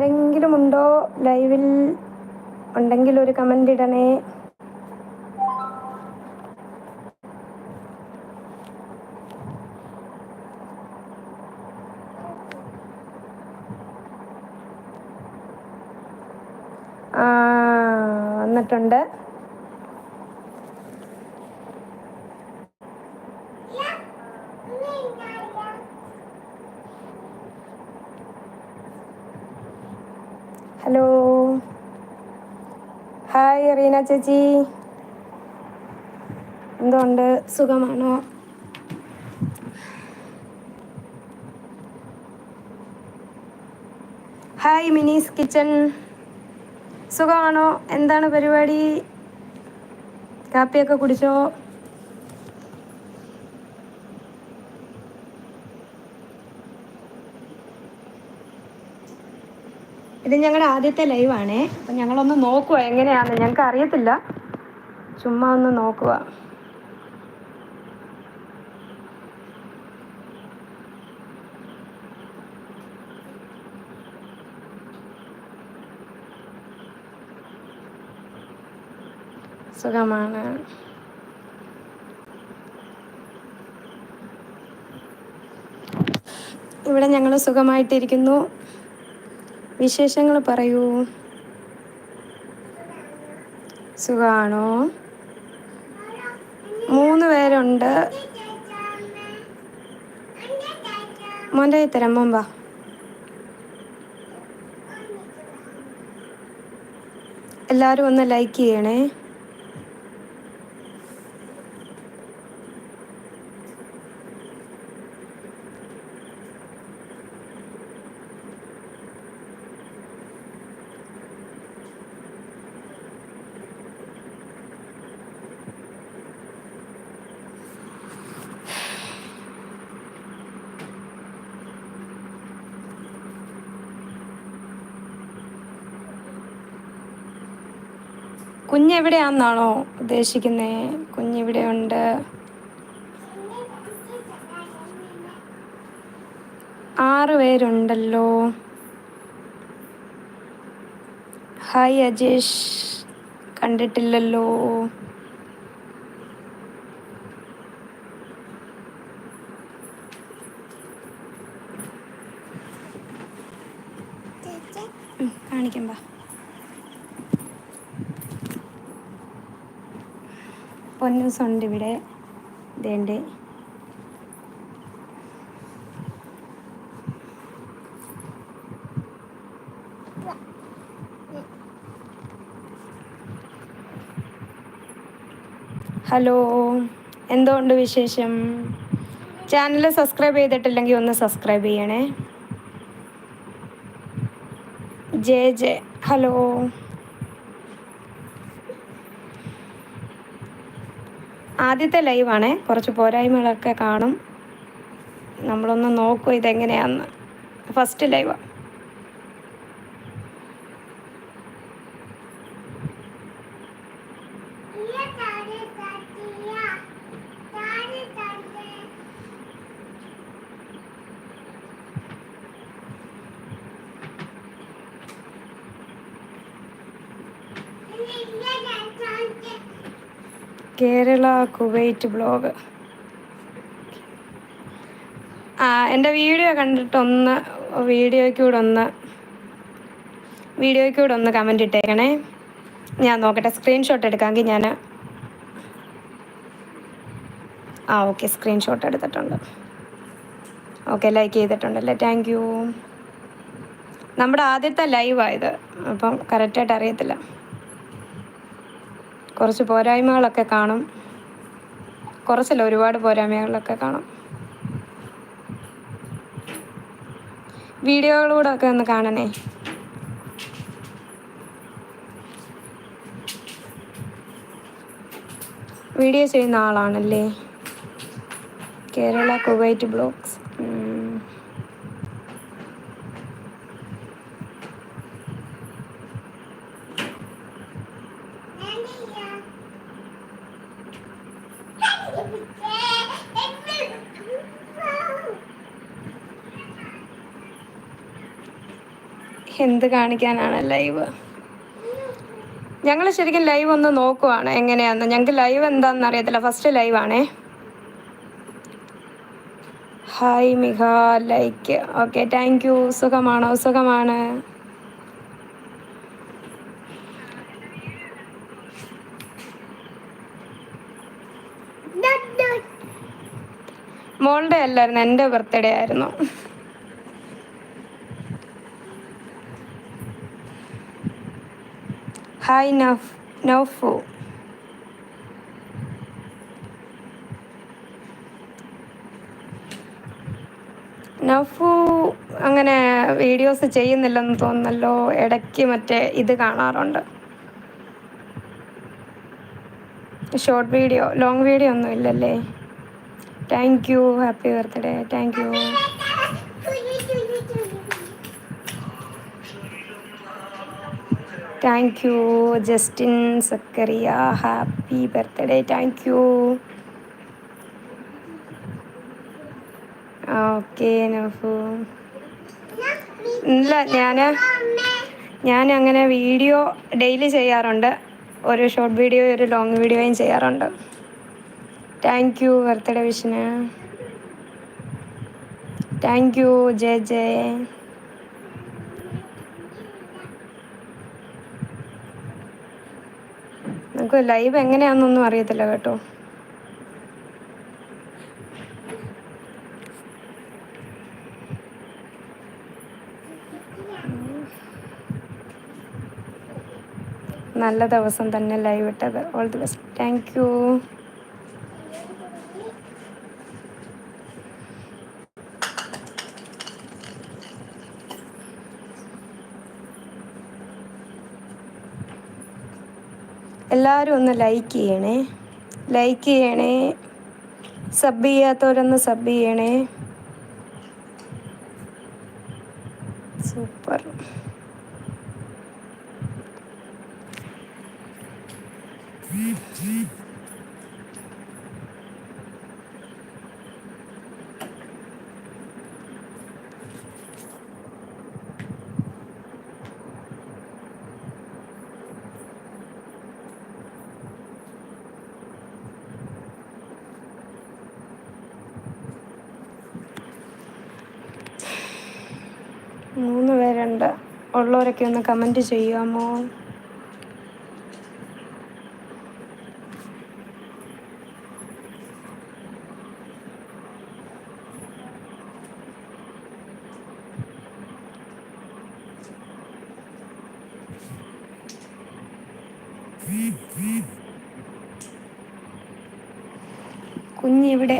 ആരെങ്കിലും ഉണ്ടോ ലൈവിൽ? ഉണ്ടെങ്കിൽ ഒരു കമന്റ് ഇടണേ. വന്നിട്ടുണ്ട് ഹലോ ഹായ് റീന ചേച്ചി? എന്തുകൊണ്ട് സുഖമാണോ? Hi Mini's kitchen. സുഖമാണോ? എന്താണ് പരിപാടി? കാപ്പിയൊക്കെ കുടിച്ചോ? ഇത് ഞങ്ങളുടെ ആദ്യത്തെ ലൈവാണേ അപ്പം ഞങ്ങളൊന്ന് നോക്കുക എങ്ങനെയാണെന്ന് ഞങ്ങൾക്ക് അറിയത്തില്ല. ചുമ്മാ ഒന്ന് നോക്കുക സുഖമാണ്. ഇവിടെ ഞങ്ങൾ സുഖമായിട്ടിരിക്കുന്നു. വിശേഷങ്ങൾ പറയൂ. സുഖമാണോ മൂന്ന് പേരുണ്ട്. മോന്റെ തരാം മുമ്പ എല്ലാവരും ഒന്ന് ലൈക്ക് ചെയ്യണേ. കുഞ്ഞെവിടെയാണെന്നാണോ ഉദ്ദേശിക്കുന്നത് കുഞ്ഞിവിടെയുണ്ട്. ആറ് പേരുണ്ടല്ലോ. ഹായ് അജേഷ്. കണ്ടിട്ടില്ലല്ലോ. കാണിക്കാം പൊന്നൂസ് ഉണ്ട് ഇവിടെ. ഇതേണ്ട്. ഹലോ എന്തുകൊണ്ട് വിശേഷം? ചാനൽ സബ്സ്ക്രൈബ് ചെയ്തിട്ടില്ലെങ്കിൽ ഒന്ന് സബ്സ്ക്രൈബ് ചെയ്യണേ. J J hello. ആദ്യത്തെ ലൈവാണേ. കുറച്ച് പോരായ്മകളൊക്കെ കാണും. നമ്മളൊന്ന് നോക്കും ഇതെങ്ങനെയാന്ന്. ഫസ്റ്റ് ലൈവാണ് കേരള കുവൈറ്റ് ബ്ലോഗ്. ആ എന്റെ വീഡിയോ കണ്ടിട്ടൊന്ന് വീഡിയോയ്ക്കൂടെ ഒന്ന് വീഡിയോയ്ക്കൂടെ ഒന്ന് കമന്റ് ഇട്ടേക്കണേ. ഞാൻ നോക്കട്ടെ സ്ക്രീൻഷോട്ട് എടുക്കാമെങ്കിൽ ഞാൻ ആ ഓക്കെ സ്ക്രീൻഷോട്ട് എടുത്തിട്ടുണ്ട്. ഓക്കെ ലൈക്ക് ചെയ്തിട്ടുണ്ടല്ലേ താങ്ക് യു നമ്മുടെ ആദ്യത്തെ ലൈവായത് അപ്പം കറക്റ്റായിട്ട് അറിയത്തില്ല. കുറച്ച് പോരായ്മകളൊക്കെ കാണും. കുറച്ചല്ല ഒരുപാട് പോരായ്മകളൊക്കെ കാണും. വീഡിയോകളൂടെ ഒക്കെ ഒന്ന് കാണണേ. വീഡിയോ ചെയ്യുന്ന ആളാണല്ലേ? കേരള കുവൈറ്റ് ബ്ലോഗ്സ് എന്ത് കാണിക്കാനാണ് ലൈവ്? ഞങ്ങൾ ശരിക്കും ലൈവ് ഒന്ന് നോക്കുവാണ് എങ്ങനെയാന്ന്. ഞങ്ങൾക്ക് ലൈവ് എന്താണെന്ന് അറിയത്തില്ല. ഫസ്റ്റ് ലൈവ് ആണേ. Hi Miha like okay thank you സുഖമാണോ? സുഖമാണ്. മോളുടെ അല്ലായിരുന്നു എന്റെ ബർത്ത്ഡേ ആയിരുന്നു. ഹായ് നഫ് നൗഫു നഫു അങ്ങനെ വീഡിയോസ് ചെയ്യുന്നില്ലെന്ന് തോന്നുന്നല്ലോ. ഇടയ്ക്ക് മറ്റേ ഇത് കാണാറുണ്ട്. ഷോർട്ട് വീഡിയോ ലോങ് വീഡിയോ ഒന്നും ഇല്ലല്ലേ? Thank you happy birthday thank you thank you Justin Zachariah happy birthday thank you okay ഇല്ല ഞാൻ ഞാൻ അങ്ങനെ വീഡിയോ ഡെയിലി ചെയ്യാറുണ്ട്. ഒരു ഷോർട്ട് വീഡിയോ ഒരു ലോങ് വീഡിയോയും ചെയ്യാറുണ്ട്. താങ്ക് യു ബർത്ത്ഡേ വിഷിന് താങ്ക് യു ജയ ജയ നമുക്ക് ലൈവ് എങ്ങനെയാണെന്നൊന്നും അറിയത്തില്ല കേട്ടോ. നല്ല ദിവസം തന്നെ ലൈവ് ഇട്ടത്. All the best thank you എല്ലാവരും ഒന്ന് ലൈക്ക് ചെയ്യണേ. ലൈക്ക് ചെയ്യണേ. സബ് ചെയ്യാത്തവരൊന്ന് സബ് ചെയ്യണേ. സൂപ്പർ മൂന്ന് പേരുണ്ട് ഉള്ളവരൊക്കെ ഒന്ന് കമന്റ് ചെയ്യാമോ കുഞ്ഞിവിടെ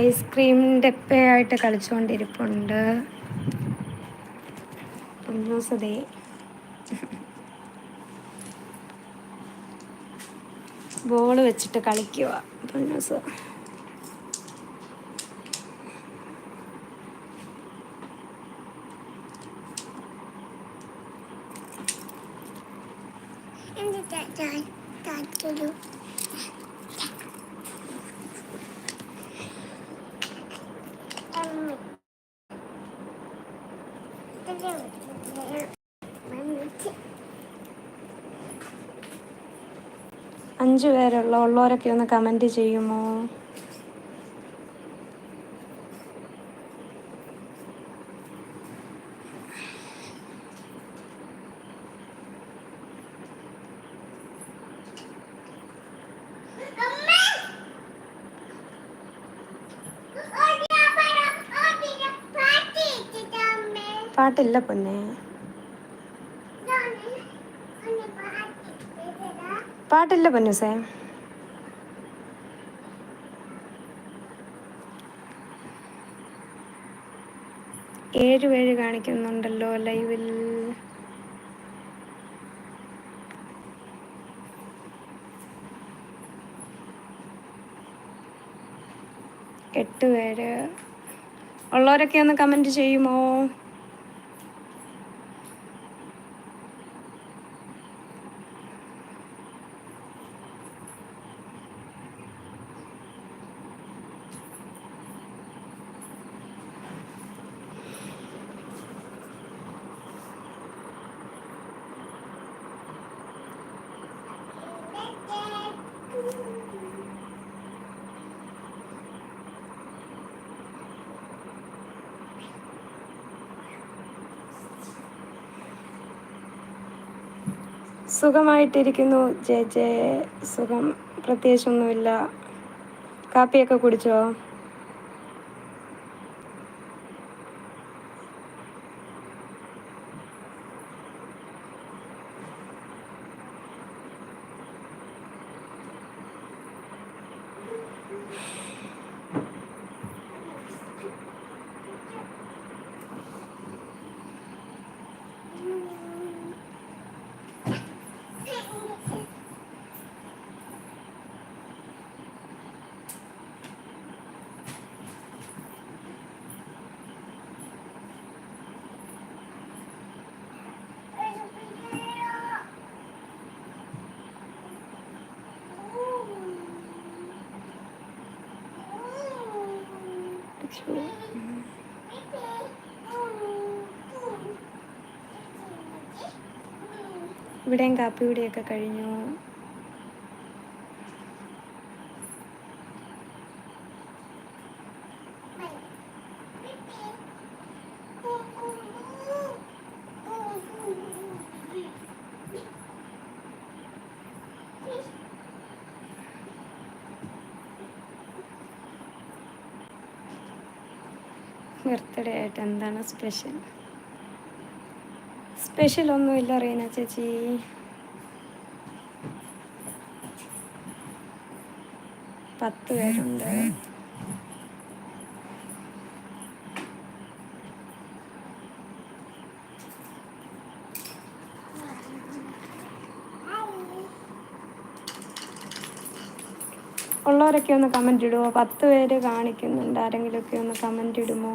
ഐസ്ക്രീമിന്റെ ഒപ്പയായിട്ട് കളിച്ചുകൊണ്ടിരിപ്പുണ്ട്. കുഞ്ഞൂസ് ദേ ബോൾ വെച്ചിട്ട് കളിക്കുക കുഞ്ഞൂസ് അഞ്ച് പേരുള്ള. ഉള്ളവരൊക്കെ ഒന്ന് കമന്റ് ചെയ്യുമോ? പാട്ടില്ല പൊന്നെ. പാട്ടില്ല പൊന്നുസേ ഏഴ് പേര് കാണിക്കുന്നുണ്ടല്ലോ ലൈവിൽ. എട്ട് പേര്. ഉള്ളവരൊക്കെ ഒന്ന് കമന്റ് ചെയ്യുമോ? സുഖമായിട്ടിരിക്കുന്നു. ചേച്ചേ സുഖം. പ്രത്യേകിച്ചൊന്നുമില്ല. കാപ്പിയൊക്കെ കുടിച്ചോ? ഇവിടെയും കാപ്പിയുടെയൊക്കെ കഴിഞ്ഞു. ബർത്ത്ഡേ ആയിട്ട് എന്താണ് സ്പെഷ്യൽ? സ്പെഷ്യൽ ഒന്നുമില്ല റീന ചേച്ചി. പത്ത് പേരുണ്ട്. ഉള്ളവരൊക്കെ ഒന്ന് കമന്റ് ഇടുമോ പത്ത് പേര് കാണിക്കുന്നുണ്ട്. ആരെങ്കിലുമൊക്കെ ഒന്ന് കമന്റ് ഇടുമോ?